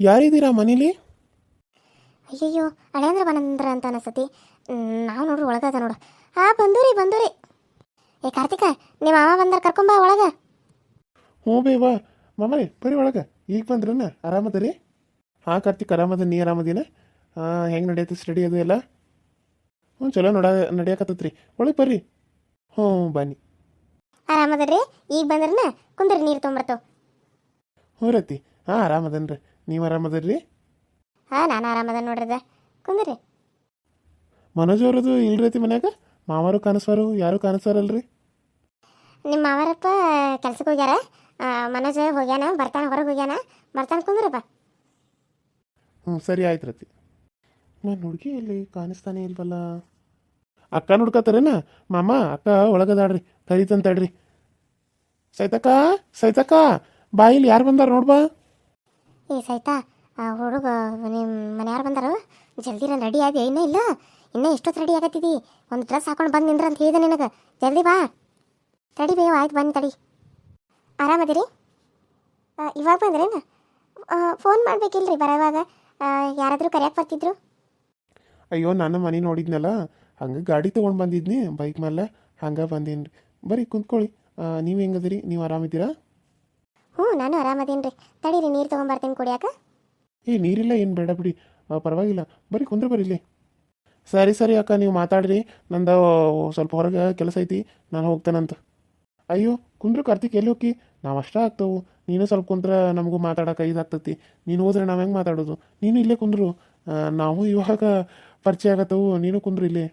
ಯಾರಿದ್ದೀರಾ ಮನೇಲಿ? ಅಯ್ಯಯ್ಯೋ ಹಳೇಂದ್ರ ಬಂದ್ರ ಅಂತ ಅನಸತಿ. ನಾವು ನೋಡ್ರಿ ಒಳಗದ ನೋಡು. ಆ ಬಂದೂರಿ ಬಂದೂರಿ. ಏ ಕಾರ್ತಿಕ ನಿಮ್ಮ ಮಾವ ಬಂದ್ರ ಕರ್ಕೊಂಬ ಒಳಗ. ಹ್ಞೂ ಬೇವಾ ಮಾಮರಿ ಬರೀ ಒಳಗೆ. ಈಗ ಬಂದ್ರನ್ನ ಆರಾಮದರಿ? ಹಾಂ ಕಾರ್ತಿಕ್ ಆರಾಮದ ನೀ ಆರಾಮದಿನ? ಹಾಂ ಹೆಂಗೆ ನಡೆಯುತ್ತೆ ಸ್ಟಡಿ ಅದು ಎಲ್ಲ? ಹ್ಞೂ ಚಲೋ ನೋಡ ನಡೆಯಕತ್ತತ್ರಿ. ಒಳಗೆ ಬರ್ರಿ. ಹ್ಞೂ ಬನ್ನಿ. ಆರಾಮದರ್ರಿ ಈಗ ಬಂದ್ರನ ಕುಂದ್ರಿ ನೀರು ತೊಂಬರ್ತಾವ ಹ್ಞೂ ರತಿ. ಹಾಂ ಆರಾಮದನ್ರಿ. ನೀವು ಆರಾಮದಿರ್ರಿ? ಹಾ ನಾನು ಆರಾಮದ ನೋಡ್ರದ ಕುಂದ್ರಿ. ಮನೋಜ್ ಅವ್ರದ್ದು ಇಲ್ರತಿ ಮನ್ಯಾಗ? ಮಾವರು ಕಾಣಿಸ್ವಾರು ಯಾರು ಕಾಣಿಸ್ವಾರಲ್ರಿ? ನಿಮ್ಮ ಮಾವರಪ್ಪ ಕೆಲ್ಸಕ್ಕೆ ಹೋಗ್ಯಾರ? ಆ, ಮನೋಜ್ ಹೋಗ್ಯಾನ ಬರ್ತಾನ ಹೊರಗೆ ಹೋಗ್ಯಾನ? ಬರ್ತಾನ ಕುಂದ್ರಪ್ಪ ಹ್ಞೂ ಸರಿ ಆಯ್ತು ರತಿ ನಾನು ಹುಡುಗಿ ಇಲ್ಲಿ ಕಾಣಿಸ್ತಾನೆ ಇಲ್ವಲ್ಲ? ಅಕ್ಕ ನೋಡ್ಕತ್ತಾರೇನ? ಮಾಮ ಅಕ್ಕ ಒಳಗದಾಡ್ರಿ ಕರಿತಂತಾಡ್ರಿ ಸೈತಕ್ಕ ಸೈತಕ್ಕ ಬಾಯಿಲಿ ಯಾರು ಬಂದಾರ ನೋಡ್ಬಾ ಏ ಸೈತಾ ಆ, ಹುಡುಗ ನಿಮ್ಮ ಮನೆಯವ್ರು ಬಂದರು? ಜಲ್ದಿ ನಾನು ರೆಡಿ ಆಗಿ ಇನ್ನೂ ಇಲ್ಲ? ಇನ್ನೂ ಎಷ್ಟೊತ್ತು ರೆಡಿ ಆಗತ್ತಿದಿ? ಒಂದು ಡ್ರೆಸ್ ಹಾಕೊಂಡು ಬಂದು ನಿಂದ್ರ ಅಂತ ಹೇಳಿದೆ ನಿನಗೆ. ಜಲ್ದಿ ಬಾ. ರೆಡಿ ಬೇವ ಆಯ್ತು, ಬನ್ನಿ ತಡಿ. ಆರಾಮದಿರಿ? ಇವಾಗ ಬಂದ್ರೇನು? ಫೋನ್ ಮಾಡ್ಬೇಕಿಲ್ರಿ ಬರೋವಾಗ ಯಾರಾದರೂ ಕರೆಯಕ್ಕೆ ಬರ್ತಿದ್ರು? ಅಯ್ಯೋ ನಾನು ಮನೆ ನೋಡಿದ್ನಲ್ಲ? ಹಂಗೆ ಗಾಡಿ ತೊಗೊಂಡು ಬಂದಿದ್ನಿ ಬೈಕ್ ಮೇಲೆ ಹಂಗೆ ಬಂದೀನಿ ರೀ ಬರ್ರಿ ಕುಂತ್ಕೊಳ್ಳಿ ನೀವು ಹೆಂಗದಿರಿ? ನೀವು ಆರಾಮಿದ್ದೀರಾ? ಹ್ಞೂ, ನಾನು ಆರಾಮದೇನು ರೀ ತಡೀರಿ, ನೀರು ತೊಗೊಂಬರ್ತೀನಿ ಕುಡಿಯಾಕ. ಏ, ನೀರಿಲ್ಲ, ಏನು ಬೇಡ ಬಿಡಿ. ಪರವಾಗಿಲ್ಲ. ಬರೀ ಕುಂದ್ರೆ ಬರ್ರಿ ಇಲ್ಲಿ. ಸರಿ ಸರಿ ಅಕ್ಕ, ನೀವು ಮಾತಾಡ್ರಿ. ನಂದು ಸ್ವಲ್ಪ ಹೊರಗೆ ಕೆಲಸ ಐತಿ, ನಾನು ಹೋಗ್ತೇನಂತ. ಅಯ್ಯೋ, ಕುಂದ್ರು ಕಾರ್ತಿಕ್ ಎಲ್ಲಿ ಹೋಗಿ ನಾವು ಅಷ್ಟ ಆಗ್ತವು. ನೀನು ಸ್ವಲ್ಪ ಕುಂದ್ರ ನಮಗೂ ಮಾತಾಡೋಕೆ ಇದಾಗ್ತತಿ ನೀನು ಹೋದ್ರೆ ನಾವು ಹೆಂಗೆ ಮಾತಾಡೋದು? ನೀನು ಇಲ್ಲೇ ಕುಂದ್ರು. ನಾವು ಇವಾಗ ಪರಿಚಯ ಆಗತ್ತವು. ನೀನು ಕುಂದ್ರು ಇಲ್ಲೇ.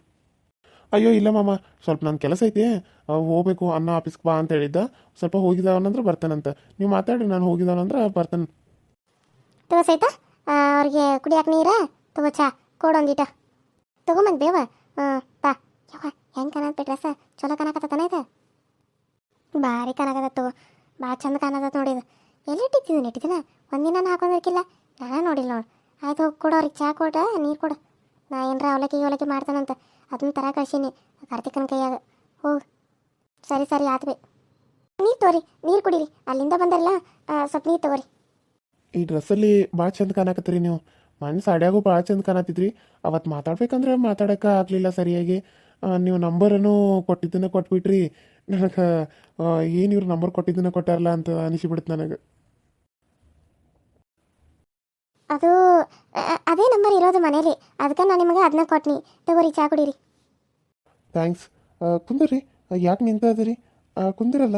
ಅಯ್ಯೋ, ಇಲ್ಲ ಮಾಮ, ಸ್ವಲ್ಪ ನನ್ನ ಕೆಲಸ ಐತಿ. ಹೋಗಬೇಕು, ಅನ್ನ ಆಫೀಸ್ಗೆ ಬಾ ಅಂತ ಹೇಳಿದ್ದ. ಸ್ವಲ್ಪ ಹೋಗಿದ್ದಾವನಂದ್ರೆ ಬರ್ತಾನಂತ ನೀವು ಮಾತಾಡಿ ನಾನು ಹೋಗಿದ್ದಾವನಂದ್ರೆ ಬರ್ತಾನೆ. ತಗೋ ಸೈತಾ ಅವ್ರಿಗೆ ಕುಡಿಯಕ್ಕೆ ನೀರ, ತಗೋ ಚಾ ಕೊಡೊಂದಿಟ ತಗೊಂಬಂದು ಬೇವ. ತಾ ಯವ್ವ, ಹೆಂಗೆ ಕಾಣತ್ತೆ ಡ್ರೆಸ್ ಚಲೋ ಕಾಣಕತ್ತಾನ ಇದು? ಭಾರಿ ಕಾಣಕತ್ತ ತಗೋ. ಭಾಳ ಚಂದ ಕಾಣಕತ್ತ ನೋಡಿ ಇದು. ಎಲ್ಲಿ ಇಟ್ಟಿದ್ದೀನಿ ಇಟ್ಟಿದ್ದೀನ? ಒಂದಿನ ಹಾಕೊಂಡಿರ್ಕಿಲ್ಲ ನಾನು ನೋಡಿಲ್ಲ ನೋಡಿ. ಆಯ್ತು ಹೋಗಿ ಕೊಡು ಅವ್ರಿಗೆ ಚಾ ಕೊಡ, ನೀರು ಕೊಡು. ನಾ ಏನರ ಅವಲಕ್ಕಿ ಅವಲಕ್ಕಿ ಮಾಡ್ತಾನಂತ. ಅದನ್ನ ತರ ಕಳ್ಸೀನಿ. ಕಾರ್ತಿಕನ ಕೈಯಾಗ. ಹೋ, ಸರಿ ಸರಿ ಆತ್ವಿ ನೀರು ತಗೋರಿ ನೀರು ಕುಡೀರಿ. ಅಲ್ಲಿಂದ ಬಂದಲ್ಲ ಸ್ವಲ್ಪ ನೀರು ತಗೋರಿ. ಈ ಡ್ರೆಸ್ಸಲ್ಲಿ ಭಾಳ ಚಂದ ಕಾಣಕತ್ತೀರಿ ನೀವು. ಮನ್ ಸಾಡ್ಯಾಗೂ ಭಾಳ ಚಂದ ಕಾಣತ್ತಿದ್ರಿ ಅವತ್ತು ಮಾತಾಡ್ಬೇಕಂದ್ರೆ ಮಾತಾಡಕ ಆಗಲಿಲ್ಲ ಸರಿಯಾಗಿ. ನೀವು ನಂಬರನ್ನು ಕೊಟ್ಟಿದ್ದನ್ನ ಕೊಟ್ಬಿಟ್ರಿ. ನನಗೆ ಏನು ಇವ್ರು ನಂಬರ್ ಕೊಟ್ಟಿದ್ದನ್ನ ಕೊಟ್ಟಾರಲ್ಲ ಅಂತ ಅನಿಸಿಬಿಡುತ್ತೆ ನನಗೆ. ಅದು ಅದೇ ನಂಬರ್ ಇರೋದು ಮನೇಲಿ. ಅದಕ್ಕೆ ನಾನು ನಿಮಗೆ ಅದನ್ನ ಕೊಟ್ನಿ. ತಗೋರಿ ಚಾ ಕುಡೀರಿ. ಥ್ಯಾಂಕ್ಸ್ ಕುಂದ್ರಿ ಯಾಕೆ ನಿಂತ ಇದ್ದೀರಿ ಕುಂದಿರಲ್ಲ?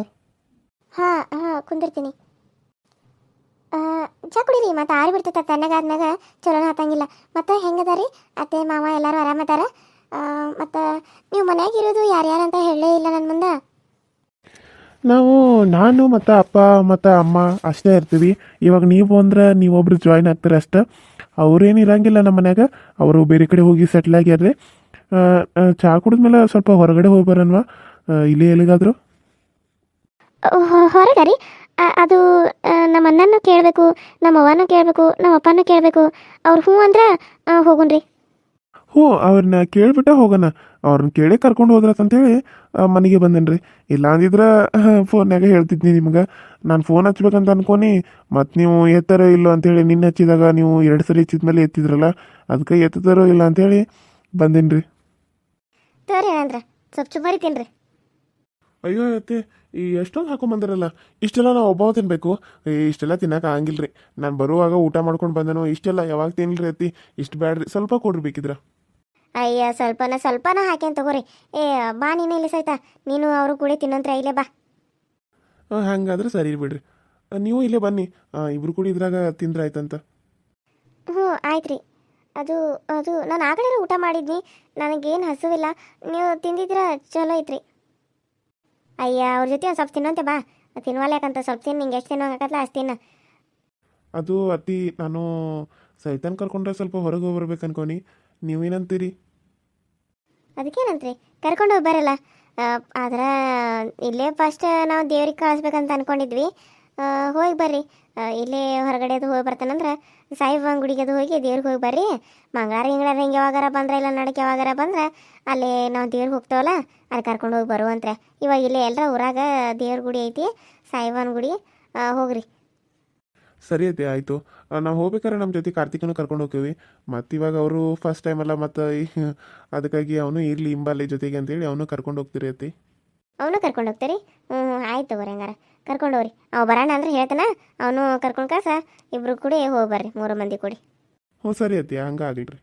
ಹಾಂ ಹಾಂ ಕುಂದಿರ್ತೀನಿ. ಚಾ ಕುಡೀರಿ. ಮತ್ತೆ ಆರಿ ಬಿಡ್ತೈತೆ ತಣ್ಣಗಾದ್ಮ್ಯಾಗ ಚಲೋನ ಹತ್ತಂಗಿಲ್ಲ ಮತ್ತು ಹೆಂಗದಾರಿ? ಅತ್ತೆ ಮಾವ ಎಲ್ಲರೂ ಆರಾಮದಾರ ಮತ್ತು ನೀವು ಮನ್ಯಾಗ ಇರೋದು ಯಾರ್ಯಾರು ಅಂತ ಹೇಳಲೇ ಇಲ್ಲ ನನ್ನ ಮುಂದೆ. ನಾವು, ನಾನು ಮತ್ತು ಅಪ್ಪ, ಮತ್ತು ಅಮ್ಮ ಅಷ್ಟೇ ಇರ್ತೀವಿ. ಇವಾಗ ನೀವು ಅಂದ್ರೆ ನೀವೊಬ್ರು ಜಾಯ್ನ್ ಆಗ್ತೀರ ಅಷ್ಟೇ. ಅವ್ರೇನು ಇರಂಗಿಲ್ಲ ನಮ್ಮ ಮನ್ಯಾಗ. ಅವರು ಬೇರೆ ಕಡೆ ಹೋಗಿ ಸೆಟ್ಲ್ ಆಗ್ಯಾರ್ರಿ ಚಹಾ ಕುಡಿದ್ಮೇಲೆ ಸ್ವಲ್ಪ ಹೊರಗಡೆ ಹೋಗಿ ಇಲ್ಲಿ ಎಲ್ಲಿಗಾದ್ರು? ಹೊರಗೆ ಅದು ನಮ್ಮ ಅಣ್ಣನೂ ಕೇಳಬೇಕು, ನಮ್ಮ ಅವ್ವನೂ ಕೇಳಬೇಕು, ನಮ್ಮ ಅಪ್ಪನೂ ಕೇಳಬೇಕು. ಅವ್ರು ಹ್ಞೂ ಅಂದ್ರೆ ಹೋಗುಣ್ರಿ. ಹ್ಞೂ ಅವ್ರನ್ನ ಕೇಳ್ಬಿಟ್ಟ ಹೋಗೋಣ. ಅವ್ರನ್ನ ಕೇಳೇ ಕರ್ಕೊಂಡು ಹೋದ್ರತ್ತಂತೇಳಿ ಮನೆಗೆ ಬಂದೇನ್ರಿ. ಇಲ್ಲ ಅಂದಿದ್ರೆ ಫೋನ್ಯಾಗ ಹೇಳ್ತಿದ್ನಿ ನಿಮ್ಗೆ. ನಾನು ಫೋನ್ ಹಚ್ಬೇಕಂತ ಅನ್ಕೊನಿ ಮತ್ತು ನೀವು ಎತ್ತಾರೋ ಇಲ್ಲೋ ಅಂತೇಳಿ ನಿನ್ನೆ ಹಚ್ಚಿದಾಗ ನೀವು ಎರಡು ಸರಿ ಹಚ್ಚಿದ ಮೇಲೆ ಎತ್ತಿದ್ರಲ್ಲ ಅದಕ್ಕೆ ಎತ್ತತಾರೋ ಇಲ್ಲ ಅಂತೇಳಿ ಬಂದೇನ್ರಿ. ತೋರಿ ಏನಂದ್ರೆ ಸ್ವಲ್ಪ ಚುಬ್ಬರಿ ತಿನ್ರಿ. ಅಯ್ಯೋ ಅತ್ತೆ ಈ ಎಷ್ಟೊಂದು ಹಾಕೊಂಬಂದಿರಲ್ಲ ಇಷ್ಟೆಲ್ಲ ನಾವು ಒಬ್ಬ ತಿನ್ಬೇಕು. ಈ ಇಷ್ಟೆಲ್ಲ ತಿನ್ನಕ್ಕೆ ಆಗಂಗಿಲ್ಲ ರೀ ನಾನು ಬರುವಾಗ ಊಟ ಮಾಡ್ಕೊಂಡು ಬಂದನು ಇಷ್ಟೆಲ್ಲ ಯಾವಾಗ ತಿನ್ಲಿ ಅತ್ತಿ? ಇಷ್ಟು ಬ್ಯಾಡ್ರಿ ಸ್ವಲ್ಪ ಕೊಡ್ರಿ ಬೇಕಿದ್ರೆ. ಅಯ್ಯ ಸ್ವಲ್ಪನ ಸ್ವಲ್ಪನ ಹಾಕ್ಯಂತ ತಗೋರಿ. ಏ ಬಾ ನೀನು ಇಲ್ಲಿ ಸಹಿತ ನೀನು ಅವರು ಕೂಡ ತಿನ್ನಂತ್ರ ಇಲ್ಲೇ ಬಾ. ಹಂಗಾದ್ರೆ ಸರಿ ಬಿಡ್ರಿ. ನೀವು ಇಲ್ಲೇ ಬನ್ನಿ. ಇಬ್ಬರು ಇಬ್ರು ಕೂಡ ಇದ್ರಾಗ ತಿಂದ್ರೆ ಆಯ್ತಂತ. ಹ್ಞೂ ಆಯ್ತು ರೀ ಅದು ಅದು ನಾನು ಆಗಲೇ ಊಟ ಮಾಡಿದ್ನಿ. ನನಗೇನು ಹಸುವಿಲ್ಲ. ನೀವು ತಿಂದಿದ್ರ ಚಲೋ ಐತ್ರಿ. ಅಯ್ಯ ಅವ್ರ ಜೊತೆ ಒಂದು ಸ್ವಲ್ಪ ತಿನ್ನಂತೆ ಬಾ. ತಿನ್ವಲ್ಲ ಯಾಕಂತ ಸ್ವಲ್ಪ ತಿನ್ನು ನಿಂಗೆ ಎಷ್ಟು ತಿನ್ನೋಕತ್ತಲ್ಲ ಅಷ್ಟು ತಿನ್ನ ಅದು ಅತಿ ನಾನು ಸೈತಾನ್ ಕರ್ಕೊಂಡ್ರೆ ಸ್ವಲ್ಪ ಹೊರಗೆ ಹೋಗ್ಬರ್ಬೇಕು ಅನ್ಕೋನಿ ನೀವೇನಂತೀರಿ? ಅದಕ್ಕೇನಂತ್ರಿ? ಕರ್ಕೊಂಡು ಬರಲ್ಲ. ಆದ್ರೆ ಇಲ್ಲೇ ಫಸ್ಟ್ ನಾವು ದೇವ್ರಿಗೆ ಕಳಿಸ್ಬೇಕಂತ ಅನ್ಕೊಂಡಿದ್ವಿ. ಹೋಗಿ ಬರ್ರಿ. ಇಲ್ಲೇ ಹೊರಗಡೆ ಅದು ಹೋಗಿ ಬರ್ತಾನಂದ್ರೆ ಸಾಯಿಬಾಬನ ಗುಡಿಗೆ ಅದು ಹೋಗಿ ದೇವ್ರಿಗೆ ಹೋಗಿ ಬರ್ರಿ. ಮಂಗಳಾರ ಹಿಂಗಳಾರ ಹಿಂಗೆ ಯಾವಾಗಾರ ಬಂದ್ರೆ ಇಲ್ಲ ನಡಕ್ಕೆ ಯಾವಾಗಾರ ಬಂದ್ರೆ ಅಲ್ಲಿ ನಾವು ದೇವ್ರಿಗೆ ಹೋಗ್ತೇವಲ್ಲ, ಅಲ್ಲಿ ಕರ್ಕೊಂಡು ಹೋಗಿ ಬರುವಂತ್ರೆ. ಇವಾಗ ಇಲ್ಲೇ ಎಲ್ಲರ ಊರಾಗ ದೇವ್ರ ಗುಡಿ ಐತಿ ಸಾಯಿಬಾಬನ ಗುಡಿ ಹೋಗ್ರಿ. ಸರಿ ಐತಿ ಆಯಿತು. ನಾವು ಹೋಗ್ಬೇಕಾದ್ರೆ ನಮ್ಮ ಜೊತೆ ಕಾರ್ತಿಕನು ಕರ್ಕೊಂಡು ಹೋಗ್ತೀವಿ. ಮತ್ತು ಇವಾಗ ಅವರು ಫಸ್ಟ್ ಟೈಮ್ ಅಲ್ಲ ಮತ್ತು ಅದಕ್ಕಾಗಿ ಅವನು ಇರಲಿ ಇಂಬಲ್ಲಿ ಜೊತೆಗೆ ಅಂತೇಳಿ ಅವನು ಕರ್ಕೊಂಡು ಹೋಗ್ತೀರಿ ಅತ್ತಿ. ಅವನು ಕರ್ಕೊಂಡು ಹೋಗ್ತೀರಿ? ಹ್ಞೂ ಆಯ್ತು ತಗೋರಿ ಹಂಗಾರೆ. ಕರ್ಕೊಂಡು ಹೋಗ್ರಿ. ಅವ್ ಬರೋಣ ಅಂದ್ರೆ ಹೇಳ್ತಾನ ಅವನು ಕರ್ಕೊಂಡು ಕಾಸ ಇಬ್ರು ಕೂಡಿ ಹೋಗಿ ಬರ್ರಿ ಮೂರು ಮಂದಿ ಕೂಡಿ. ಹ್ಞೂ ಸರಿ ಅತ್ತಿ ಹಂಗೆ ಆಗಲ್ರಿ.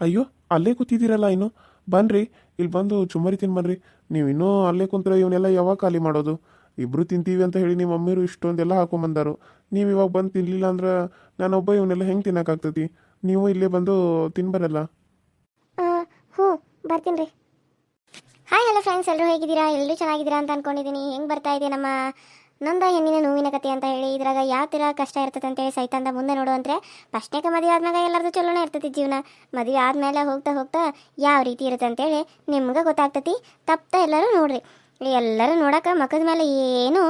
ಅಯ್ಯೋ ಅಲ್ಲೇ ಕೂತಿದ್ದೀರಲ್ಲ ಇನ್ನು? ಬನ್ರಿ ಇಲ್ಲಿ ಬಂದು ಚುಮ್ಮರಿ ತಿನ್ಬನ್ರಿ ನೀವು ಇನ್ನೂ ಅಲ್ಲೇ ಕುಂತ್ರೆ ಇವನ್ನೆಲ್ಲ ಯಾವಾಗ ಖಾಲಿ ಮಾಡೋದು? ಇಬ್ರು ತಿಂತೀವಿ ಅಂತ ಹೇಳಿ ನಿಮ್ಮ ಮಮ್ಮಿರು ಇಷ್ಟೊಂದೆಲ್ಲ ಹಾಕೊಂಬಂದರು? ನೀವು ಇವಾಗ ಬಂದು ತಿನ್ನಲಿಲ್ಲ ಅಂದ್ರೆ ನಾನೊಬ್ಬ ಇವನ್ನೆಲ್ಲ ಹೆಂಗೆ ತಿನ್ನೋಕ್ಕಾಗ್ತತಿ? ನೀವು ಇಲ್ಲೇ ಬಂದು ತಿನ್ಬರಲ್ಲ? ಹ್ಞೂ, ಬರ್ತೀನಿ ರೀ. ಹಾಯ್, ಹಲೋ ಫ್ರೆಂಡ್ಸ್ ಎಲ್ಲರೂ ಹೇಗಿದ್ದೀರಾ? ಎಲ್ಲರೂ ಚೆನ್ನಾಗಿದ್ದೀರಾ ಅಂತ ಅಂದ್ಕೊಂಡಿದ್ದೀನಿ ಹೆಂಗೆ ಬರ್ತಾ ಇದೆ ನಮ್ಮ ನೊಂದ ಹೆಣ್ಣಿನ ನೋವಿನ ಕತೆ ಅಂತ ಹೇಳಿ. ಇದ್ರಾಗ ಯಾವ ಥರ ಕಷ್ಟ ಇರ್ತದೆ ಅಂತೇಳಿ ಸೈತಾಂತ ಮುಂದೆ ನೋಡು ಅಂದರೆ ಫಸ್ಟ್ನೇಕ ಮದುವೆ ಆದ್ಮ್ಯಾಗ ಎಲ್ಲರದು ಚಲೋನೇ ಇರ್ತೈತಿ ಜೀವನ. ಮದುವೆ ಆದಮೇಲೆ ಹೋಗ್ತಾ ಹೋಗ್ತಾ ಯಾವ ರೀತಿ ಇರುತ್ತೆ ಅಂತೇಳಿ ನಿಮ್ಗೆ ಗೊತ್ತಾಗ್ತತಿ. ತಪ್ಪ ಎಲ್ಲರೂ ನೋಡ್ರಿ. ಎಲ್ಲರೂ ನೋಡೋಕೆ ಮಕ್ಕದ ಮೇಲೆ ಏನು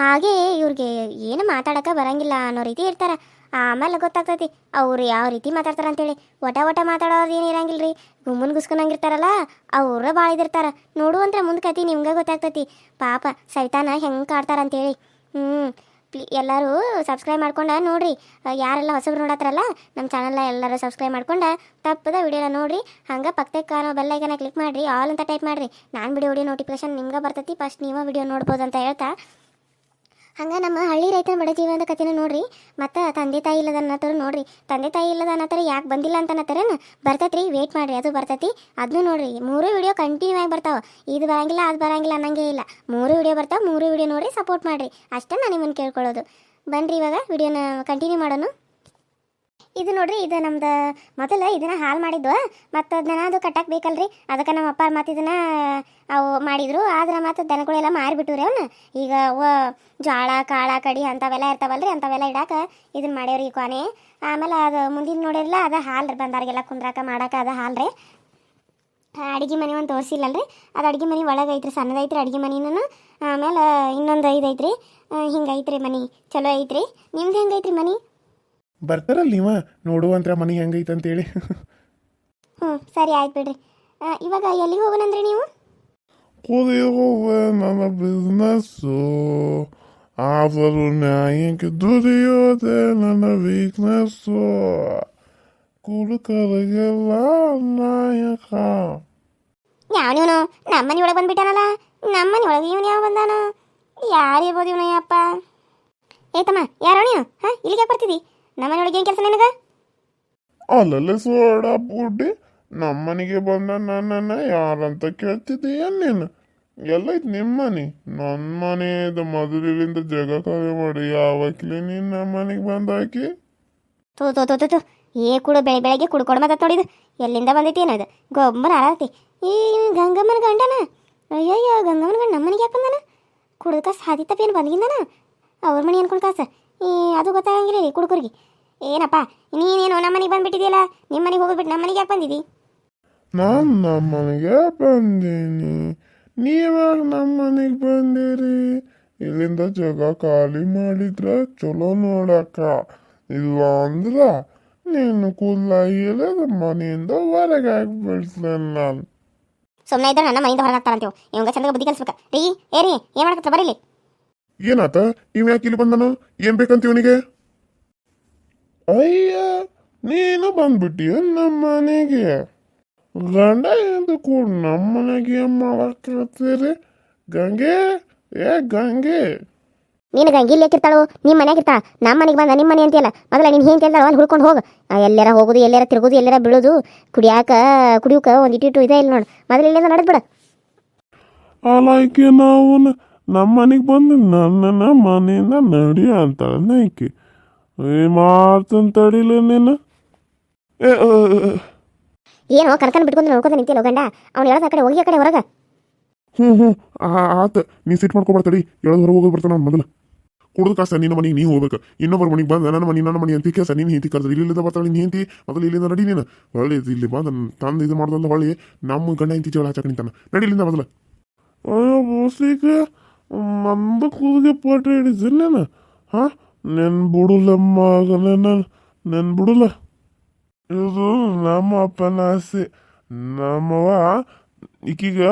ಹಾಗೆ ಇವ್ರಿಗೆ ಏನು ಮಾತಾಡಕ್ಕೆ ಬರಂಗಿಲ್ಲ ಅನ್ನೋ ರೀತಿ ಇರ್ತಾರೆ. ಆಮೇಲೆ ಗೊತ್ತಾಗ್ತೈತಿ, ಅವ್ರು ಯಾವ ರೀತಿ ಮಾತಾಡ್ತಾರ ಅಂತೇಳಿ. ಒಟ ಒಟ ಮಾತಾಡೋದು ಏನು ಇರಂಗಿಲ್ಲ ರೀ ಗುಮ್ಮನ್ ಗುಸ್ಕೊಂಡಂಗಿರ್ತಾರಲ್ಲ ಅವ್ರ ಭಾಳ ಇದಿರ್ತಾರೆ. ನೋಡು ಅಂದ್ರೆ ಮುಂದೆ ಕತಿ ನಿಮ್ಗೆ ಗೊತ್ತಾಗ್ತೈತಿ. ಪಾಪ ಸೈತಾನ ಹೆಂಗೆ ಕಾಡ್ತಾರಂತೇಳಿ ಹ್ಞೂ ಪ್ಲೀ, ಎಲ್ಲರೂ ಸಬ್ಸ್ಕ್ರೈಬ್ ಮಾಡ್ಕೊಂಡ ನೋಡ್ರಿ. ಯಾರೆಲ್ಲ ಹೊಸಬ್ರು ನೋಡತ್ತಾರಲ್ಲ ನಮ್ಮ ಚಾನಲ್ನ ಎಲ್ಲರೂ ಸಬ್ಸ್ಕ್ರೈಬ್ ಮಾಡ್ಕೊಂಡ ತಪ್ಪದ ವಿಡಿಯೋನ ನೋಡ್ರಿ. ಹಂಗೆ ಪಕ್ಕದ ಕಾಣೋ ಬೆಲ್ಲೈಕನ ಕ್ಲಿಕ್ ಮಾಡಿರಿ. ಆಲ್ ಅಂತ ಟೈಪ್ ಮಾಡಿರಿ. ನಾನು ವಿಡಿಯೋ ವಿಡಿಯೋ ನೋಟಿಫಿಕೇಶನ್ ನಿಮ್ಗೆ ಬರ್ತೈತಿ ಫಸ್ಟ್ ನೀವು ವಿಡಿಯೋ ನೋಡ್ಬೋದು ಅಂತ ಹೇಳ್ತಾ. ಹಂಗೆ ನಮ್ಮ ಹಳ್ಳಿ ರೈತನ ಬಡ ಜೀವನದ ಕಥೆನ ನೋಡ್ರಿ. ಮತ್ತು ತಂದೆ ತಾಯಿ ಇಲ್ಲದ ಅನ್ನತ್ತಾರ ನೋಡ್ರಿ. ತಂದೆ ತಾಯಿ ಇಲ್ಲದ ಅನ್ನತ್ತಾರ ಯಾಕೆ ಬಂದಿಲ್ಲ ಅಂತ ಅನ್ನತ್ತಾರೇನು ಬರ್ತೈತ್ರಿ ವೇಟ್ ಮಾಡ್ರಿ, ಅದು ಬರ್ತೈತಿ. ಅದನ್ನು ನೋಡ್ರಿ, ಮೂರು ವಿಡಿಯೋ ಕಂಟಿನ್ಯೂ ಆಗಿ ಬರ್ತಾವೆ. ಇದು ಬರಂಗಿಲ್ಲ, ಅದು ಬರಂಗಿಲ್ಲ ಅನ್ನಂಗೆ ಇಲ್ಲ. ಮೂರು ವಿಡಿಯೋ ಬರ್ತಾವೆ, ಮೂರು ವಿಡಿಯೋ ನೋಡ್ರಿ ಸಪೋರ್ಟ್ ಮಾಡ್ರಿ. ಅಷ್ಟೇ ನಾನು ನಿಮ್ಮನ್ನು ಕೇಳ್ಕೊಳ್ಳೋದು. ಬನ್ರಿ ಇವಾಗ ವಿಡಿಯೋನ ಕಂಟಿನ್ಯೂ ಮಾಡೋಣ. ಇದು ನೋಡ್ರಿ, ಇದು ನಮ್ದು ಮೊದಲು ಇದನ್ನ ಹಾಲು ಮಾಡಿದ್ದು. ಮತ್ತು ಅದನ್ನ ಅದು ಕಟ್ಟಕ್ಕೆ ಬೇಕಲ್ರಿ. ಅದಕ್ಕೆ ನಮ್ಮ ಅಪ್ಪ ಮತ್ತು ಇದನ್ನ, ಅವು ಮಾಡಿದ್ರು. ಆದ್ರೆ ಮತ್ತು ದನಗಳೆಲ್ಲ ಮಾರಿಬಿಟ್ರು ಅವನ್ನ ಈಗ ಅವ ಜೋಳ ಕಾಳ, ಕಡಿ ಅಂಥವೆಲ್ಲ ಇರ್ತಾವಲ್ರಿ, ಅಂಥವೆಲ್ಲ ಇಡಕ್ಕೆ ಇದನ್ನ ಮಾಡ್ಯವ್ರಿ ಕೊನೆ ಆಮೇಲೆ ಅದು ಮುಂದಿನ ನೋಡಿರಲ್ಲ ಅದು ಹಾಲು ಬಂದಾರಿಗೆಲ್ಲ ಕುಂದ್ರಾಕ ಮಾಡಕ್ಕೆ ಅದು ಹಾಲು ರೀ ಅಡುಗೆ ಮನೆ ಒಂದು ತೋರಿಸಿಲ್ಲಲ್ರಿ. ಅದು ಅಡುಗೆ ಮನೆ ಒಳಗೈತ್ರಿ ಸಣ್ಣದೈತ್ರಿ ಅಡುಗೆ ಮನೆನೂ ಆಮೇಲೆ ಇನ್ನೊಂದು ಐದು ಐತ್ರಿ. ಹಿಂಗೆ ಐತ್ರಿ ಮನೆ. ಚಲೋ ಐತ್ರಿ. ನಿಮ್ದು ಹೆಂಗೆ ಐತ್ರಿ ಮನೆ? ಬರ್ತಾರಲ್ಲ ನೀವ? ನೋಡುವಂತ್ರ ಮನೆ ಹೆಂಗೈತೆ ಅಂತೇಳಿ ಹ್ಞೂ ಸರಿ ಆಯ್ತು ಬಿಡ್ರಿ. ಆ, ಇವಾಗ ಎಲ್ಲಿಗೆ ಹೋಗೋಣಂದ್ರಿ ನೀವು? ಕುಡಿಯುವ ನನ್ನ ಬಿಸ್ನೆಸ್ಸು. ಆದರೂ ನ್ಯಾಯಕ್ಕೆ ದುಡಿಯೋದೆ ನನ್ನ ವೀಕ್ನೆಸ್ಸು ಕುಡುಕರಿಗೆಲ್ಲ ನಾಯಕ ಯಾವ ನೀವನು ನಮ್ಮ ಮನೆ ಒಳಗೆ ಬಂದ್ಬಿಟ್ಟಾನಲ್ಲ? ನಮ್ಮನೆ ಒಳಗೆ ಇವನು ಯಾವ ಬಂದಾನ? ಯಾರಿರ್ಬೋದು ಇವನು ಅಪ್ಪ ಏತಮ್ಮ ಯಾರೋ ನೀನು? ಹಾಂ ಇಲ್ಲಿಗೆ ಯಾಕೆ ಬರ್ತಿದ್ದಿ ನಮ್ಮ ಮನೆ ಏನು ಕೆಲಸ ನಿನಗೆ? ಅಲ್ಲಲ್ಲ ಸೋಡ ಬುಡ್ಡಿ ನಮ್ಮನೆಗೆ ಬಂದ ನನ್ನನ್ನು ಯಾರಂತ ಕೇಳ್ತಿದ್ದೀಯ ನೀನು? ಎಲ್ಲ ಇದು ನಿಮ್ಮನೆ. ನನ್ನ ಮನೆಯದು ಮದುವೆಲಿಂದ ಜಗ ಖಾಲಿ ಮಾಡಿ ಯಾವಕ್ಲಿ ನೀನು ನಮ್ಮ ಮನೆಗೆ ಬಂದಾಕಿ? ತೋ ತೋ ತೋ ತೋ ತೋ. ಏ ಕುಡು ಬೆಳೆ ಬೆಳಗ್ಗೆ ಕುಡ್ಕೊಂಡು ಮತ್ತೆ ನೋಡಿದು. ಎಲ್ಲಿಂದ ಬಂದೈತಿ ಏನದು? ಗೊಬ್ಬರ ಆರತಿ ಈ ಗಂಗಮ್ಮನ ಗಂಡನ? ಅಯ್ಯಯ್ಯೋ ಗಂಗಮ್ಮನ ಗಂಡ ನಮ್ಮ ಮನೆಗೆ ಯಾಕೆ ಬಂದಾನ? ಕುಡ್ಕ ಸಾದಿ ತಪ್ಪೇನು ಬಂದಿದ್ದಾನ ಅವ್ರ ಮನೆ ಅನ್ಕೊಂಡು ಕಾಸ? ಈ ಅದು ಗೊತ್ತಾಗಂಗಿಲ್ಲ ರೀ ಕುಡುಕರಿಗೆ. ಏನಪ್ಪ ನೀನೇನು ನಮ್ಮ ಮನೆಗೆ ಬಂದ್ಬಿಟ್ಟಿದೆಯಲ್ಲ? ನಿಮ್ಮ ಮನೆಗೆ ಹೋಗ್ಬಿಟ್ಟು ನಮ್ಮ ಮನೆಗೆ ಯಾಕೆ ಬಂದಿದ್ದಿ ನಾನು ನಮ್ಮ ಮನೆಗೆ ಬಂದೀನಿ? ನೀವಾಗ ನಮ್ಮ ಮನೆಗೆ ಬಂದಿರಿ? ಇಲ್ಲಿಂದ ಜಾಗ ಖಾಲಿ ಮಾಡಿದ್ರೆ ಚಲೋ ನೋಡಕ್ಕ. ಇಲ್ಲ ಅಂದ್ರ ನೀನು ಕುಲ್ಲ ಇಲ್ಲದ ಮನೆಯಿಂದ ಹೊರಗೆ ಹಾಕ್ಬಿಡ್ತೇನೆ ನಾನು. ಸುಮ್ಮನೆ ಇದ್ರೆ ನನ್ನ ಮನೆಯಿಂದ ಹೊರಗೆ ಹಾಕ್ತಾರಂತೀವಿ ಇವಂಗ ಚಂದಾಗ ಬುದ್ಧಿ ಕಲಿಸ್ಬೇಕು. ರೀ ಏರಿ ರೀ ಏನು ಮಾಡಕತ್ತ ಬರೀಲಿ. ಏನಾತ? ಇವ್ ಯಾಕೆ ಇಲ್ಲಿ ಬಂದನು? ಏನ್ ಬೇಕಂತ ಇವನಿಗೆ? ಅಯ್ಯ ನೀನು ಬಂದ್ಬಿಟ್ಟಿಯ ನಮ್ಮ ಮನೆಗೆ ಗಂಡ ಎಂದು ಕೂಡ ನಮ್ಮ ಮನೆಗೆ ಮಾಡಕ್ಕಿರ್ತೀರಿ ಗಂಗೆ ಏ ಗಂಗೆ. ನೀನು ಗಂಗಿ ಇಲ್ಲಿ ಯಾಕಿರ್ತಾಳು ನಿಮ್ಮ ಮನೆಗೆ ಇರ್ತಾಳ? ನಮ್ಮ ಮನೆಗೆ ಬಂದ ನಿಮ್ಮ ಮನೆ ಅಂತೀಯಲ್ಲ? ಮೊದಲ ನೀನು ಏನು ಕೇಳ್ತಾಳ ಅಲ್ಲಿ ಹುಡ್ಕೊಂಡು ಹೋಗು. ಎಲ್ಲಾರ ಹೋಗೋದು ಎಲ್ಲಾರ ತಿರುಗೋದು ಎಲ್ಲಾರ ಬೀಳೋದು. ಕುಡಿಯಾಕ ಕುಡಿಯೋಕೆ ಒಂದು ಇಟ್ಟಿಟ್ಟು ಇದೆ ಇಲ್ಲ ನೋಡು. ಮೊದಲು ಇಲ್ಲಿಂದ ನಡೆದು ಬಿಡು ಅಲಾಯ್ಕೆ ನಾವು ನಮ್ಮ ಮನೆಗೆ ಬಂದು ನನ್ನ ಮನೆಯಿಂದ ನಡಿ ಅಂತ ನೈಕಿ ಏ ಮಾಡ್ತಂತ ತಡಿಲ ನೀನು. ಏನೋ ಕರ್ಕನ್ ಬಿಟ್ಕೊಂಡು ನೋಡ್ಕೊಂಡು ನಿಂತಿಲ್ಲ ಗಂಡ ಅವ್ನು ಹೇಳೋದು ಆ ಕಡೆ ಹೋಗಿ ಆ ಕಡೆ ಹೊರಗೆ. ಹ್ಞೂ ಹ್ಞೂ ಆ- ಆತ ನೀ ಸಿಟ್ ಮಾಡ್ಕೊಬಾರ್ದಡಿ ಎಳದ್ ಹೊರಗೆ ಹೋಗಿ ಬರ್ತಾನ ಮೊದಲು. ಕುಡಿದು ಕಾಸ ನಿನ್ನ ಮನೆಗೆ ನೀ ಹೋಗ್ಬೇಕು. ಇನ್ನೊಬ್ಬರ ಮನೆಗೆ ಬಂದ ನನ್ನ ಮನೆ ನನ್ನ ಮನೆ ಅಂತ ಕೆಲಸ ನೀನು ಹಿಂತಿ ಕರೆದ್ರೆ ಇಲ್ಲಿಂದ ಬರ್ತಾಳೆ ನೀನು ಹಿಂತಿ ಮೊದಲು ಇಲ್ಲಿಂದ ನಡಿ ನೀನು. ಹೊಳ್ಳಿ ಇಲ್ಲಿ ಬಂದ ತಂದು ಇದು ಮಾಡ್ದಲ್ಲ ಹೊಳ್ಳಿ ನಮ್ಮ ಗಂಡ ಹಿಂತಿ ಜಗಳ ಹಚ್ಚಕ್ಕೆ ನಿಂತಾನ. ನಡಿ ಇಲ್ಲಿಂದ ಮೊದಲು. ಅಯ್ಯೋ ಬೋಸಿಕ ಮಂದ ಕೂದಿಗೆ ನಾನು. ಹಾಂ? ನೆನ್ ಬಿಡುಲ್ಲ ಮಗನ ನೆನ್ ಬಿಡಲ್ಲ ಇದು ನಮ್ಮ ಅಪ್ಪನ ಆಸೆ. ನಮ್ಮವ ಈಕಿಗೆ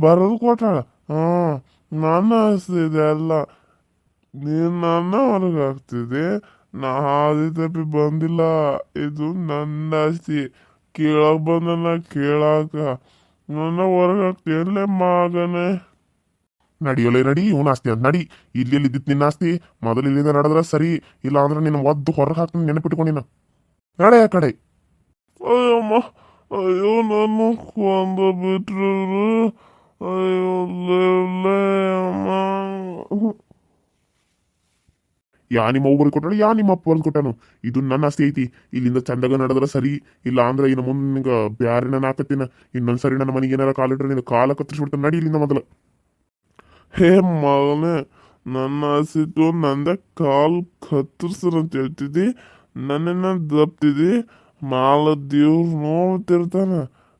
ಬರೋದು ಕೊಟ್ಟಾಳ. ಹಾಂ, ನನ್ನ ಆಸೆ ಇದೆ ನೀನು ನನ್ನ ಹೊರಗೆ ಹಾಕ್ತಿದೆ ನಾ ಹಾದಿ ತಪ್ಪಿ ಬಂದಿಲ್ಲ. ಇದು ನನ್ನ ಆಸ್ತಿ ಕೇಳಕ್ ಬಂದನ ಕೇಳಾಕ. ನನ್ನ ಹೊರಗಾಗ್ತಿ ಎಲ್ಲೇ ಮಗನೇ? ನಡಿಯೋಲೆ ನಡಿ ಇವ್ ಆಸ್ತಿ ಅಂತ ನಡಿ. ಇಲ್ಲಿ ಇಲ್ಲಿ ಇದ್ದಿತ್ತು ನಿನ್ನ ಆಸ್ತಿ? ಮೊದಲು ಇಲ್ಲಿಂದ ನಡೆದ್ರ ಸರಿ ಇಲ್ಲ ಅಂದ್ರೆ ನಿನ್ನ ಒದ್ದು ಹೊರಗೆ ಹಾಕ್ತೀನಿ ನೆನಪಿಟ್ಕೊಂಡಿನ ನಡೆ ಆ ಕಡೆ. ಅಯ್ಯಮ್ಮ ಅಯ್ಯೋ ನಾನು ಕೊಂದು ಬಿಟ್ರು ಅಯ್ಯೋ ಯಾ ನಿಮ್ಮ ಒಬ್ಬರು ಕೊಟ್ಟಳು ಯಾ ನಿಮ್ಮ ಅಪ್ಪ ಬಂದು ಕೊಟ್ಟನು? ಇದು ನನ್ನ ಆಸ್ತಿ ಐತಿ. ಇಲ್ಲಿಂದ ಚಂದಾಗ ನಡೆದ್ರ ಸರಿ ಇಲ್ಲ ಅಂದ್ರೆ ಇನ್ನು ಮುಂದೆ ನಿಂಗೆ ಬ್ಯಾರೆ ನಾನು ಹಾಕತ್ತೀನ ಇನ್ನೊಂದ್ ಸರಿ ನನ್ನ ಮನೆಗೆ ಏನಾರ ಕಾಲಿಟ್ರೆ ನಿನ್ನ ಕಾಲ ಕತ್ತರಿಸ್ಬಿಡ್ತಾನೆ. ನಡಿ ಇಲ್ಲಿಂದ ಮೊದಲು. ಹೇ ಮಗನೇ, ನನ್ನ ಹಸಿತು, ನಂದ ಕಾಲ್ ಕತ್ತರಿಸ್ರಂತ ಹೇಳ್ತಿದ್ದಿ ನನ್ನನ್ನ ದಪ್ತಿದ್ದಿ. ಮಾಲ ದೇವ್ರು ನೋಡ್ತಿರ್ತಾನ,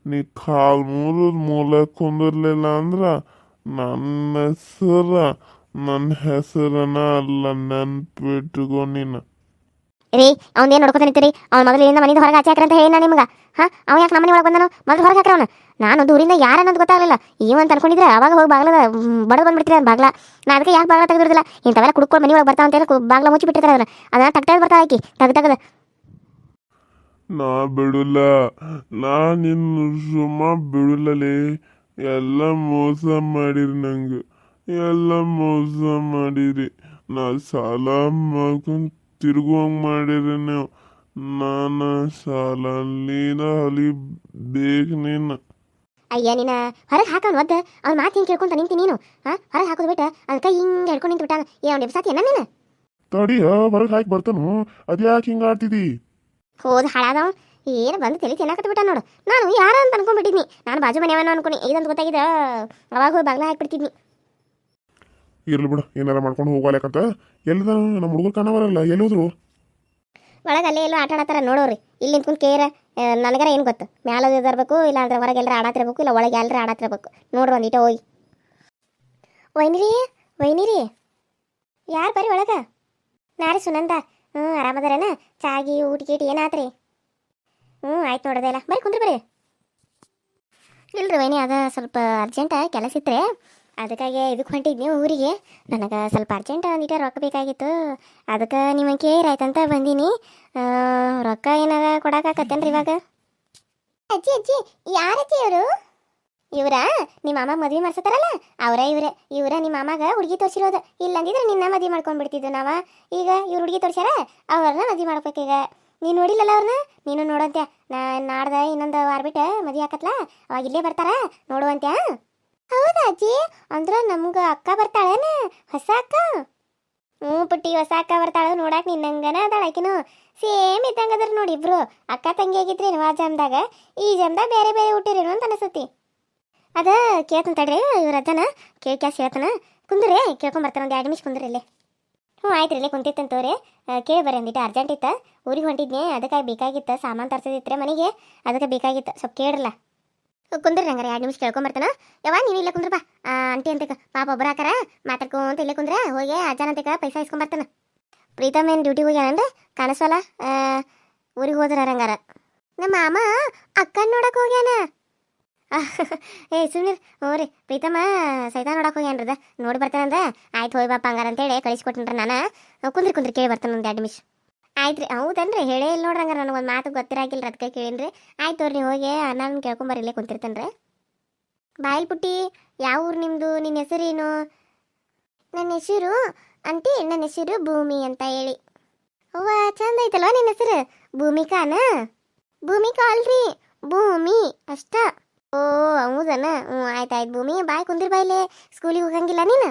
ನೀ ಕಾಲ್ ಮೂರದ ಮೂಲ ಕುಂದಿರ್ಲಿಲ್ಲ ಅಂದ್ರ ನನ್ನ ಹೆಸರ ನನ್ನ ಹೆಸರನ್ನ ಅಲ್ಲ ನೆನ್ಪಿಟ್ಕೊ ನೀನು. ರೀ, ಅವ್ನ ಏನು ನೋಡ್ಕೊತ ನಿಂತೀರಿ? ಅವ್ನ ಇಲ್ಲಿಂದ ಮನೆಯಿಂದ ಹೊರಗೆ ಆಚೆ ಅಂತ ಹೇಳಿ ನಿಮ್ಗೆ. ಹಾ ಅವ ಯಾಕೆ ನಮ್ಮ ಮನೆ ಒಳಗೆ ಬಂದನು? ಮೊದಲು ಹೊರಗೆ ಹಾಕ್ರವನು ನಾನು ದೂರಿಂದ ಯಾರನ್ನೋದು ಗೊತ್ತಾಗಲಿಲ್ಲ. ಇವಂತ ಅನ್ಕೊಂಡಿದ್ರೆ ಅವಾಗ ಹೋಗಿ ಬಾಗ್ಲದ ಬಡದು ಬಂದ್ಬಿಡ್ತೀರಿ ಅಂತ ಬಾಗ್ಲ. ನಾ ಅದಕ್ಕೆ ಯಾಕೆ ಬಾಗ್ಲ ತೆಗೆದಿರೋದಿಲ್ಲ? ಇಂಥವೆಲ್ಲ ಕುಡ್ಕೊಂಡು ಮನೆ ಒಳಗೆ ಬರ್ತಾವ ಅಂತ ಹೇಳಿ ಬಾಗ್ಲ ಮುಚ್ಚಿ ಬಿಟ್ಟಿರ್ತಾರೆ ಅದನ್ನ ಅದನ್ನ ಬರ್ತಾ ಹಾಕಿ ಆಕಿ, ತೆಗ್ದು ನಾ ಬಿಡುಲ್ಲ. ನಾ ನಿನ್ನ ಸುಮ್ಮ ಎಲ್ಲ ಮೋಸ ಮಾಡಿರಿ ನಂಗೆ. ಎಲ್ಲ ಮೋಸ ಮಾಡಿರಿ. ನಾ ಸಾಲ ಮಾಡ್ಕೊಂಡು ತಿರುಗುವಂಗ್ ಮಾಡಿರಿ ನೀವು ನಾನು ಅಲ್ಲಿ ನೀನ ಹಲಿ ಬೇಕು ನಿನ್ನ ಅಯ್ಯ ನೀನ ಹೊರಗೆ ಹಾಕವ್ನು ಒದ್ದ. ಅವ್ನ ಮಾತು ಹಿಂಗೆ ಕೇಳ್ಕೊಂತ ನಿಂತಿ ನೀನು. ಹಾ ಹೊರಗೆ ಹಾಕೋದು ಬಿಟ್ಟು ಅದಕ್ಕೆ ಹಿಂಗೆ ಹಿಡ್ಕೊಂಡು ನಿಂತು ಬಿಟ್ಟ ಏ ಅವ್ನ ಸಾತಿ ಏನ ನೀನು? ತಡಿಯ ಹೊರಗೆ ಹಾಕಿ ಬರ್ತಾನು. ಅದ್ಯಾಕೆ ಹಿಂಗೆ ಆಡ್ತಿದಿ? ಹೋದ ಹಾಳಾದವ ಏನು ಬಂದು ತಲೆ ತಿನ್ನಕತ್ತ ಬಿಟ್ಟ ನೋಡು. ನಾನು ಯಾರ ಅಂತ ಅನ್ಕೊಂಡ್ಬಿಟ್ಟಿದ್ನಿ ನಾನು ಬಾಜು ಮನೆಯವನ ಅನ್ಕೊಂಡಿ. ಇದಂತ ಗೊತ್ತಾಗಿದ್ರ ಅವಾಗ ಹೋಗಿ ಬಾಗ್ಲ ಹಾಕ್ಬಿಡ್ತಿದ್ನಿ. ಇರ್ಲಿ ಬಿಡು, ಏನಾರ ಮಾಡ್ಕೊಂಡು ಹೋಗ್ವಾಲಕಂತ ಎಲ್ಲಿದ ನಮ್ಮ ಹುಡುಗರು ಕಾಣವರಲ್ಲ ಎಲ್ಲೋದ್ರು ಒಳಗೆ ಅಲ್ಲೇ ಎಲ್ಲೋ ಆಟ ಆಡತ್ತಾರ ನೋಡೋರಿ. ಇಲ್ಲಿ ನಿಂತ್ಕೊಂಡು ಕೇರ ನನಗರ ಏನು ಗೊತ್ತು? ಮ್ಯಾಲ ಇರಬೇಕು ಇಲ್ಲ ಅಂದ್ರೆ ಹೊರಗೆ ಎಲ್ಲರ ಆಡತ್ತಿರ್ಬೇಕು ಇಲ್ಲ ಒಳಗೆ ಎಲ್ಲರ ಆಡತ್ತಿರ್ಬೇಕು ನೋಡ್ರಿ ಒಂದಿಟ ಹೋಗಿ. ವೈನಿರಿ ಒಯ್ನಿರಿ ಯಾರು ಬರ್ರಿ ಒಳಗೆ? ನಾರಿ ಸುನಂದ. ಹ್ಞೂ ಆರಾಮದಾರೇನ? ಚಾಗಿ, ಊಟ ಗೀಟ ಏನಾತ್ರಿ? ಹ್ಞೂ ಆಯ್ತು ನೋಡೋದೇ ಬರಿ ಬರ್ರಿ ಕುಂದ್ರಿ ಬರ್ರಿ. ಇಲ್ರಿ ವೈನಿ, ಅದ ಸ್ವಲ್ಪ ಅರ್ಜೆಂಟ ಕೆಲಸ ಇತ್ರೆ. ಅದಕ್ಕಾಗಿ ಇದಕ್ಕೆ ಹೊಂಟಿದ್ನಿ ಊರಿಗೆ. ನನಗೆ ಸ್ವಲ್ಪ ಅರ್ಜೆಂಟ್ ಒಂದಿಟ ರೊಕ್ಕ ಬೇಕಾಗಿತ್ತು. ಅದಕ್ಕೆ ನಿಮ್ಮ ಅಂತ ಬಂದೀನಿ. ರೊಕ್ಕ ಏನಾರ ಕೊಡಕ್ಕಾಕತ್ತೇನ್ರಿ ಇವಾಗ? ಅಜ್ಜಿ ಅಜ್ಜಿ ಯಾರಜ್ಜಿ ಇವರು? ಇವರ ನಿಮ್ಮ ಮಾಮ ಮದ್ವೆ ಮಾಡ್ಸತ್ತಾರಲ್ಲ? ಅವರೇ ಇವ್ರೆ. ಇವರ ನಿಮ್ಮ ಮಾಮಾಗ ಹುಡುಗಿ ತೋರಿಸಿರೋದು. ಇಲ್ಲಂದಿದ್ರೆ ನಿನ್ನ ಮದ್ವೆ ಮಾಡ್ಕೊಂಡ್ಬಿಡ್ತಿದ್ವು ನಾವ. ಈಗ ಇವ್ರು ಹುಡುಗಿ ತೋರ್ಸ್ಯಾರ ಅವ್ರನ್ನ ಮದ್ವೆ ಮಾಡ್ಬೇಕೀಗ ನೀನು ನೋಡಿಲ್ಲಲ್ಲ ಅವ್ರನ್ನ? ನೀನು ನೋಡಂತ್ಯ? ನಾ ನಾಡ್ದ ಇನ್ನೊಂದು ವಾರ ಬಿಟ್ಟು ಮದ್ವೆ ಆಕತ್ಲ? ಅವಾಗ ಇಲ್ಲೇ ಬರ್ತಾರ? ನೋಡುವಂತ್ಯ? ಅಜ್ಜಿ, ಅಂದ್ರೆ ನಮ್ಗೆ ಅಕ್ಕ ಬರ್ತಾಳೇನ? ಹೊಸ ಅಕ್ಕ ಹ್ಞೂ ಪುಟ್ಟಿ ಹೊಸ ಅಕ್ಕ ಬರ್ತಾಳ. ನೋಡಾಕ ನಿನ್ನಂಗನ ಅದಾಳ ಆಕಿನು. ಸೇಮ್ ಇದ್ದಂಗ ಅದ್ರ ನೋಡಿ ಇಬ್ರು. ಅಕ್ಕ ತಂಗಿ ಆಗಿದ್ರಿ ಆ ಜಮ್ದಾಗ ಈ ಜಮ್ದಾಗ ಬೇರೆ ಬೇರೆ ಹುಟ್ಟಿರೇನು ಅಂತ ಅನಿಸತಿ ಅದ ಕೇಳ್ತಾನ ತಡ್ರಿ, ಇವ್ರ ಅಜ್ಜನ. ಕೇಳಿ ಕ್ಯಾಸ್ ಹೇಳ್ತಾನ. ಕುಂದ್ರಿ ಕೇಳ್ಕೊಂಬರ್ತಾನ ಒಂದು ಎರಡು ನಿಮಿಷ ಕುಂದ್ರಿ ಇಲ್ಲಿ. ಹ್ಞೂ ಆಯ್ತು ಇಲ್ಲೇ ಕುಂತಿತ್ತಂತ ತೋರಿ ಕೇಳಿ ಬರ್ರಿ ಅಂದಿಟ್ಟು ಅರ್ಜೆಂಟ್ ಇತ್ತ. ಊರಿಗೆ ಹೊಂಟಿದ್ನೆ. ಅದಕ್ಕೆ ಬೇಕಾಗಿತ್ತು. ಸಾಮಾನು ತರ್ಸದಿತ್ರೆ ಮನೆಗೆ. ಅದಕ್ಕೆ ಬೇಕಾಗಿತ್ತು. ಸ್ವಲ್ಪ ಕೇಳ್ರಲ್ಲ ಕುಂದ್ರಿ ಹಂಗಾರೆ ಎರಡು ನಿಮಿಷ ಕೇಳ್ಕೊಂಬರ್ತಾನ ಯಾವ ನೀನು ಇಲ್ಲ ಕುಂದ್ರ ಬಾ. ಅಂಟಿ ಅಂತಕ ಪಾಪ ಒಬ್ಬರ ಹಾಕಾರ ಮಾತಾಡ್ಕೊಂತ ಇಲ್ಲೇ ಕುಂದ್ರೆ, ಹೋಗಿ ಅಜ್ಜನಂತಕ ಪೈಸಾ ಇಸ್ಕೊಂಬರ್ತಾನ ಪ್ರೀತಮ್ ಏನು ಡ್ಯೂಟಿ ಹೋಗ್ಯಾನಂದ್ರೆ ಕಾಣಿಸೋಲ್ಲ ಊರಿಗೆ ಹೋದ್ರ ಹಂಗಾರ. ನಮ್ಮ ಮಾಮ ಅಕ್ಕನ ನೋಡಕ್ ಹೋಗ್ಯಾನ. ಏ, ಸುಮ್ನಿರ್. ಹ್ಞೂ ರೀ ಪ್ರೀತಮ್ಮ ಸೈತಾ ನೋಡಕ್ ಹೋಗ್ಯಾನ್ರದ. ನೋಡಿ ಬರ್ತಾನಂದ. ಆಯ್ತು ಹೋಯ್ ಬಾಪ ಹಂಗಾರ ಅಂತೇಳಿ ಕಳಿಸ್ಕೊಟ್ಟಿನ್ರಿ ನಾನು. ಕುಂದ್ರಿ ಕುಂದ್ರಿ ಕೇಳಿ ಬರ್ತಾನೆ ಒಂದು ಎರಡು ನಿಮಿಷ. ಆಯ್ತು ರೀ ಹೌದನ್ರಿ? ಹೇಳೇ ಇಲ್ಲ ನೋಡ್ರಿ ಹಂಗಾರ ನನಗೆ ಒಂದು ಮಾತು ಗೊತ್ತಿರಾಗಿಲ್ಲ ಅದಕ್ಕೆ ಕೇಳಿನ್ರಿ. ಆಯ್ತು ನೀವು ಹೋಗಿ ನಾನು ಕೇಳ್ಕೊಂಬರ್ರಿ ಇಲ್ಲೇ ಕುಂತಿರ್ತೇನೆ ರೀ ಬಾಯಿಲ್ ಪುಟ್ಟಿ, ಯಾವ ಊರು ನಿಮ್ಮದು ನಿನ್ನ ಹೆಸರೇನು ನನ್ನ ಹೆಸರು ಅಂತಿ ನನ್ನ ಹೆಸರು ಭೂಮಿ ಅಂತ ಹೇಳಿ. ಅವ್ವ, ಚಂದ ಐತಲ್ವ ನಿನ್ನ ಹೆಸರು? ಭೂಮಿಕಾನ? ಭೂಮಿಕಾ ಅಲ್ರಿ. ಭೂಮಿ ಅಷ್ಟ. ಓ, ಹೌದನ? ಹ್ಞೂ ಆಯ್ತು ಆಯ್ತು ಭೂಮಿ. ಬಾಯ್ ಕುಂದಿರ್ ಬಾಯ್ಲೆ ಸ್ಕೂಲಿಗೆ ಹೋಗಂಗಿಲ್ಲ ನೀನು?